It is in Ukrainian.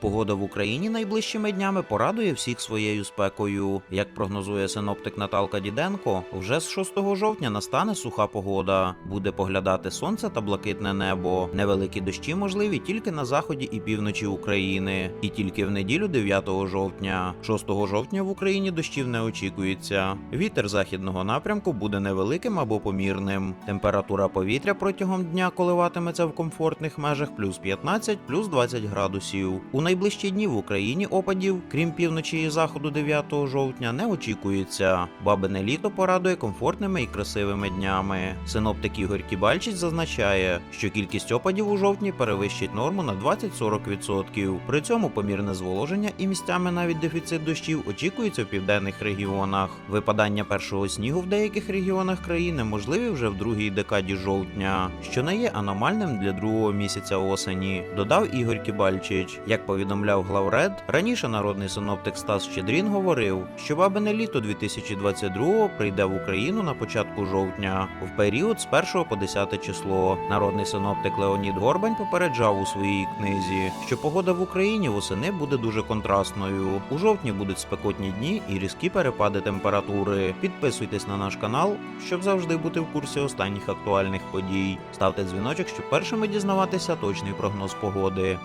Погода в Україні найближчими днями порадує всіх своєю спекою. Як прогнозує синоптик Наталка Діденко, вже з 6 жовтня настане суха погода. Буде поглядати сонце та блакитне небо. Невеликі дощі можливі тільки на заході і півночі України, і тільки в неділю 9 жовтня. 6 жовтня в Україні дощів не очікується. Вітер західного напрямку буде невеликим або помірним. Температура повітря протягом дня коливатиметься в комфортних межах плюс 15, плюс 20 градусів. У найближчі дні в Україні опадів, крім півночі і заходу 9 жовтня, не очікується. Бабине літо порадує комфортними і красивими днями. Синоптик Ігор Кібальчич зазначає, що кількість опадів у жовтні перевищить норму на 20-40%. При цьому помірне зволоження і місцями навіть дефіцит дощів очікується в південних регіонах. Випадання першого снігу в деяких регіонах країни можливі вже в другій декаді жовтня, що не є аномальним для другого місяця осені, додав Ігор Кібальчич. Як повідомляв главред, раніше народний синоптик Стас Щедрін говорив, що бабине літо 2022 прийде в Україну на початку жовтня, в період з 1 по 10 число. Народний синоптик Леонід Горбань попереджав у своїй книзі, що погода в Україні восени буде дуже контрастною. У жовтні будуть спекотні дні і різкі перепади температури. Підписуйтесь на наш канал, щоб завжди бути в курсі останніх актуальних подій. Ставте дзвіночок, щоб першими дізнаватися точний прогноз погоди.